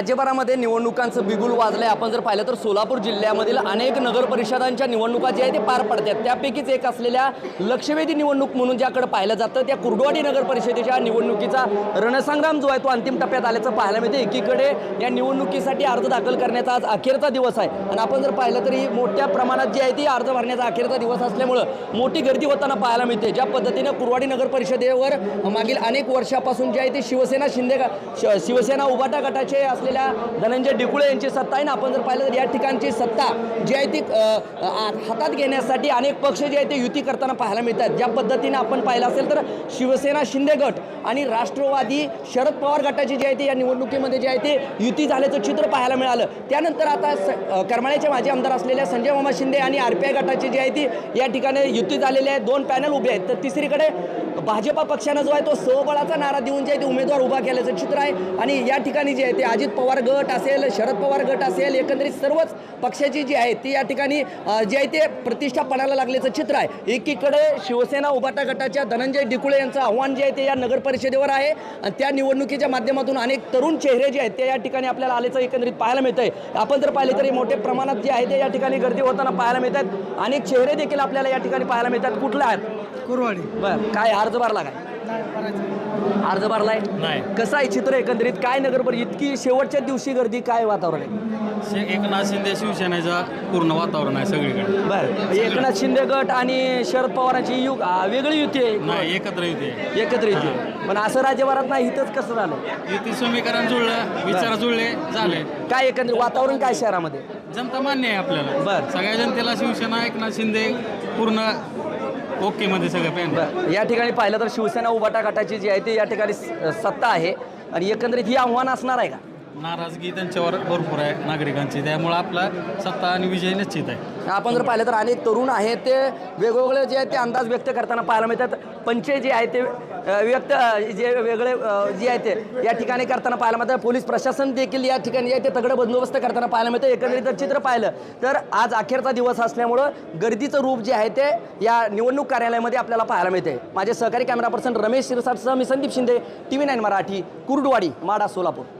राज्यभरामध्ये निवडणुकांचं बिगुल वाजलंय. आपण जर पाहिलं तर सोलापूर जिल्ह्यामधील अनेक नगर परिषदांच्या निवडणुका ज्या आहेत ते पार पडतात. त्यापैकीच एक असलेल्या लक्षवेधी निवडणूक म्हणून ज्याकडे पाहिलं जातं त्या कुर्डुवाडी नगर परिषदेच्या निवडणुकीचा रणसंग्राम जो आहे तो अंतिम टप्प्यात आल्याचं पाहायला मिळते. एकीकडे या निवडणुकीसाठी अर्ज दाखल करण्याचा आज अखेरचा दिवस आहे. आणि आपण जर पाहिलं तरी मोठ्या प्रमाणात जी आहे ती अर्ज भरण्याचा अखेरचा दिवस असल्यामुळं मोठी गर्दी होताना पाहायला मिळते. ज्या पद्धतीनं कुरवाडी नगर परिषदेवर मागील अनेक वर्षापासून जे आहे ते शिवसेना शिंदे ग- श- शिवसेना उभाटा गटाचे असले असलेल्या धनंजय डिकुळे यांची सत्ता आहे. ना आपण जर पाहिलं तर या ठिकाणची सत्ता जी आहे ती हातात घेण्यासाठी अनेक पक्ष जे आहे ते युती करताना पाहायला मिळतात. ज्या पद्धतीने आपण पाहिलं असेल तर शिवसेना शिंदे गट आणि राष्ट्रवादी शरद पवार गटाची जी आहे ती या निवडणुकीमध्ये जे आहे ते युती झाल्याचं चित्र पाहायला मिळालं. त्यानंतर आता स करमाळ्याचे माजी आमदार असलेल्या संजय मामा शिंदे आणि आर पी आय गटाची जी आहे ती या ठिकाणी युती झालेली आहे. दोन पॅनल उभे आहेत. तर तिसरीकडे भाजपा पक्षानं जो आहे तो सहबळाचा नारा देऊन जे आहे ते उमेदवार उभा केल्याचं चित्र आहे. आणि या ठिकाणी जे आहे ते अजित पवार गट असेल शरद पवार गट असेल एकंदरीत सर्वच पक्षाची जी आहे ती या ठिकाणी जे आहे ते प्रतिष्ठा पणाला लागल्याचं चित्र आहे. एकीकडे शिवसेना उभाटा गटाच्या धनंजय डिकुळे यांचं आव्हान जे आहे ते या नगर परिषदेवर आहे. आणि त्या निवडणुकीच्या माध्यमातून अनेक तरुण चेहरे जे आहेत ते या ठिकाणी आपल्याला आल्याचं एकंदरीत पाहायला मिळतंय. आपण जर पाहिले तरी मोठ्या प्रमाणात जे आहे ते या ठिकाणी गर्दी होताना पाहायला मिळतात. अनेक चेहरे देखील आपल्याला या ठिकाणी पाहायला मिळतात. कुठले आहेत? कुरवाडी. बर काय अर्ज भरला काय? अर्ज भरलाय? नाही. कसं आहे चित्र एकंदरीत? काय नगर परिषद इतकी शेवटच्या दिवशी गर्दी काय वातावरण आहे? शे एकनाथ शिंदे शिवसेनेचं पूर्ण वातावरण आहे सगळीकडे. बर. एकनाथ शिंदे गट आणि शरद पवारांची युग आ, वेगळी युती आहे नाही एकत्र येते एकत्र युती पण असं राज्यभरात नाही इथंच कसं झालं? युती समीकरण जुळलं विचार जुळले झाले. काय एकंदरीत वातावरण काय शहरामध्ये? जनता मान्य आहे आपल्याला. बर. सगळ्या जनतेला शिवसेना एकनाथ शिंदे पूर्ण ओके मध्ये सगळं पॅन. या ठिकाणी पाहिलं तर शिवसेना उभाटा गटाची जी आहे ती या ठिकाणी स- सत्ता आहे. आणि एकंदरीत ही आव्हान असणार आहे का? नाराजगी त्यांच्यावर भरपूर आहे नागरिकांची. त्यामुळे आपला सत्ता आणि विजय निश्चित आहे. आपण जर पाहिलं तर अनेक तरुण आहेत ते वेगवेगळे जे आहेत ते अंदाज व्यक्त करताना पाहायला मिळतात. पंचे जे आहे ते अ, व्यक्त अ, जे वेगळे अ, जे आहे ते या ठिकाणी करताना पाहायला मिळतं पोलीस प्रशासन देखील या ठिकाणी जे आहे ते तगडं बंदोबस्त करताना पाहायला मिळतं. एकंदरीत जर चित्र पाहिलं तर आज अखेरचा दिवस असल्यामुळं गर्दीचं रूप जे आहे ते या निवडणूक कार्यालयामध्ये आपल्याला पाहायला मिळते माझे सहकारी कॅमेरा पर्सन रमेश शिरसाटसह मी Sandeep Shinde T V nine Marathi Kurduwadi Madha Solapur.